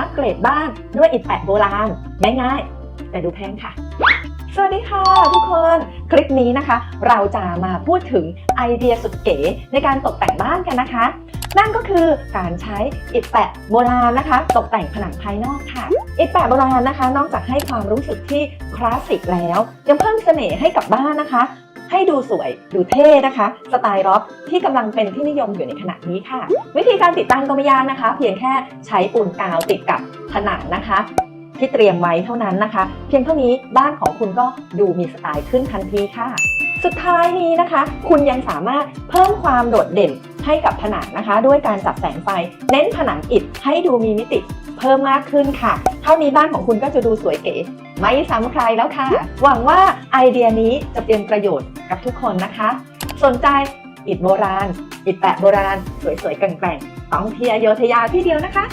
อัปเกรดบ้านด้วยอิฐแปะโบราณง่ายๆ แต่ดูแพงค่ะ สวัสดีค่ะทุกคน คลิปนี้นะคะ เราจะมาพูดถึงไอเดียสุดเก๋ในการตกแต่งบ้านกันนะคะ นั่นก็คือการใช้อิฐแปะโบราณนะคะ ตกแต่งผนังภายนอกค่ะ อิฐแปะโบราณนะคะ นอกจากให้ความรู้สึกที่คลาสสิกแล้ว ยังเพิ่มเสน่ห์ให้กับบ้านนะคะ ให้ดูสวยดูเท่นะคะ สไตล์ร็อกที่กำลังเป็นที่นิยมอยู่ในขณะนี้ค่ะ วิธีการติดตั้งก็ไม่ยากนะคะ เพียงแค่ใช้ปูนกาวติดกับผนังนะคะ ที่เตรียมไว้เท่านั้นนะคะ เพียงเท่านี้บ้านของคุณก็ดูมีสไตล์ขึ้นทันทีค่ะสุดท้ายนี้นะคะ คุณยังสามารถเพิ่มความโดดเด่นให้กับผนังนะคะ ด้วยการจัดแสงไฟ เน้นผนังอิฐให้ดูมีมิติเพิ่มมากขึ้นค่ะ เท่านี้บ้านของคุณก็จะดูสวยเก๋ไม่ซ้ำใครแล้วค่ะ หวังว่าไอเดียนี้จะเป็นประโยชน์กับทุกคนนะคะ สนใจอิฐโบราณ อิฐแปะโบราณ สวยๆแกร่งๆต้องเทียโยธยาที่เดียวนะคะ